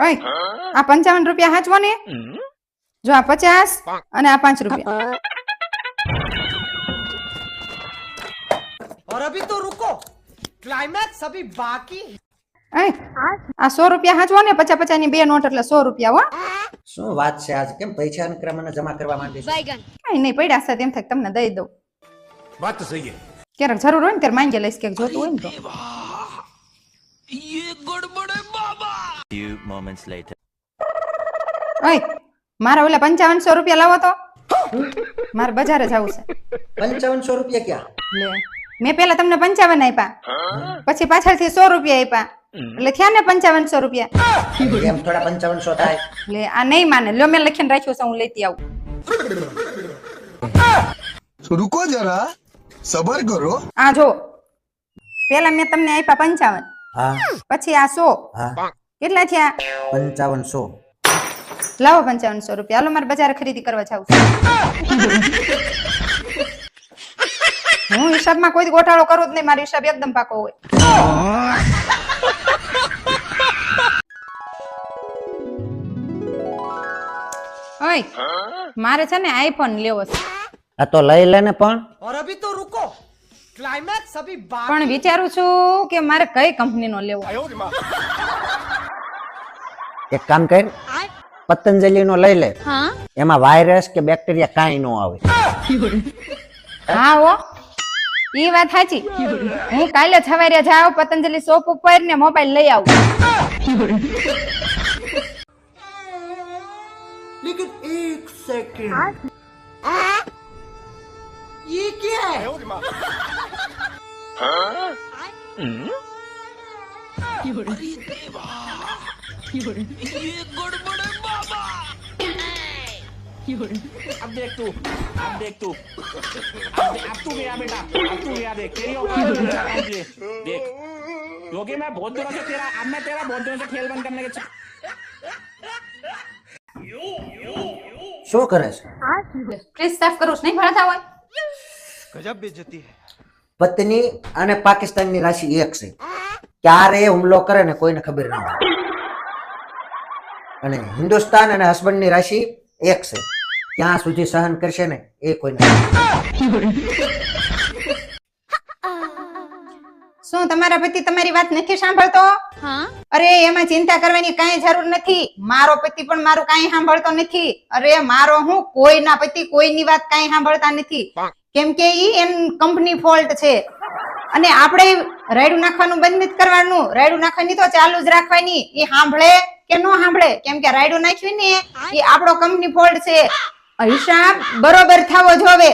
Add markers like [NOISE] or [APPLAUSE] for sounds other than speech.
ઓય આ પંચાવન રૂપિયા હાચવો ને જો આ પચાસ અને આ પાંચ રૂપિયા [LAUGHS] और अभी तो रुको क्लाइमैक्स अभी बाकी है ઓય આ સો રૂપિયા હાચવો ને પચાસ પચાસ ની બે નોટ એટલે સો રૂપિયા હો શું વાત છે આજ કેમ પૈસા મને જમા કરવા માંડી છે કઈ નહીં પડ્યા છે તેમ થાય કે તમને દઈ દઉં बात तो सही है ક્યારેક જરૂર હોય ને ત્યારે માંગી લઈશ ક્યાંક જોતું હોય ને તો few moments later. ઓય મારા ઓલા પંચાવનસો રૂપિયા લાવો તો. મારે બજારે જવું છે. પંચાવનસો રૂપિયા ક્યાં? લે મેં પેલા તમને પંચાવન આપ્યા પછી પાછળથી સો રૂપિયા આપ્યા એટલે થયા ને પંચાવનસો રૂપિયા? એમ થોડા પંચાવનસો થાય. લે આ નહીં માને. લો મેં લખીને રાખ્યો છે હું લેતી આવું. રૂકો જરા સબર કરો. આ જો પેલા મેં તમને આપ્યા પંચાવન. પછી આ સો. કેટલા થયા? પંચાવનસો. લાવો પંચાવનસો રૂપિયા. હાલો મારે બજાર ખરીદી કરવા જાવ હું હિસાબમાં કોઈ ગોટાળો કરું જ નહીં. મારો હિસાબ એકદમ પાકો હોય. ઓય મારે છે ને આઈફોન લેવો છે. આ તો લઈ લે ને પણ. ઓર અભી તો રુકો. ક્લાઇમેક્સ અભી પણ વિચારું છું કે મારે કઈ કંપનીનો લેવો. એક કામ કર પતંજલિ નો લઈ લે એમાં વાયરસ કે બેક્ટેરિયા કાંઈ ન આવે હા હો ઈ વાત સાચી હું કાલે સવારે જાઉં પતંજલિ શોપ ઉપર ને મોબાઈલ લઈ આવું लेकिन एक सेकंड ये क्या है अब देख तू अब देख तू अब दे- अब तू गया बेटा अब तू गया देख तेरी औकात है, देख देख क्योंकि मैं बहुत दिनों से तेरा अब मैं तेरा बहुत दिनों से खेल बंद करने के च- શું કરે છે ફ્રીજ સાફ કરું છું, નહીં ભરાતા હોય गजब बेइज्जती है પત્ની અને પાકિસ્તાનની રાશિ એક છે ક્યારે હુમલો કરે ને કોઈને ખબર ન હોય. અને હિન્દુસ્તાન અને હસબન્ડની રાશિ એક છે. ક્યાં સુધી સહન કરશે ને એ કોઈને શું તમારા પતિ તમારી વાત નથી સાંભળતો? અરે એમાં ચિંતા કરવાની કાંઈ જરૂર નથી. મારો પતિ પણ મારું કાંઈ સાંભળતો નથી. અરે મારો હું કોઈના પતિ કોઈની વાત કાંઈ સાંભળતા નથી. કેમ કે ઈ એન કંપની ફોલ્ટ છે. અને આપણે રાયડું નાખવાનું બંધ કરવાનું. રાયડું નાખવાની તો ચાલુ જ રાખવાની. એ સાંભળે કે ન સાંભળે? કેમ કે રાયડું નાખ્યું ને, એ આપણો કંપની ફોલ્ટ છે. હિસાબ બરોબર થવો જોવે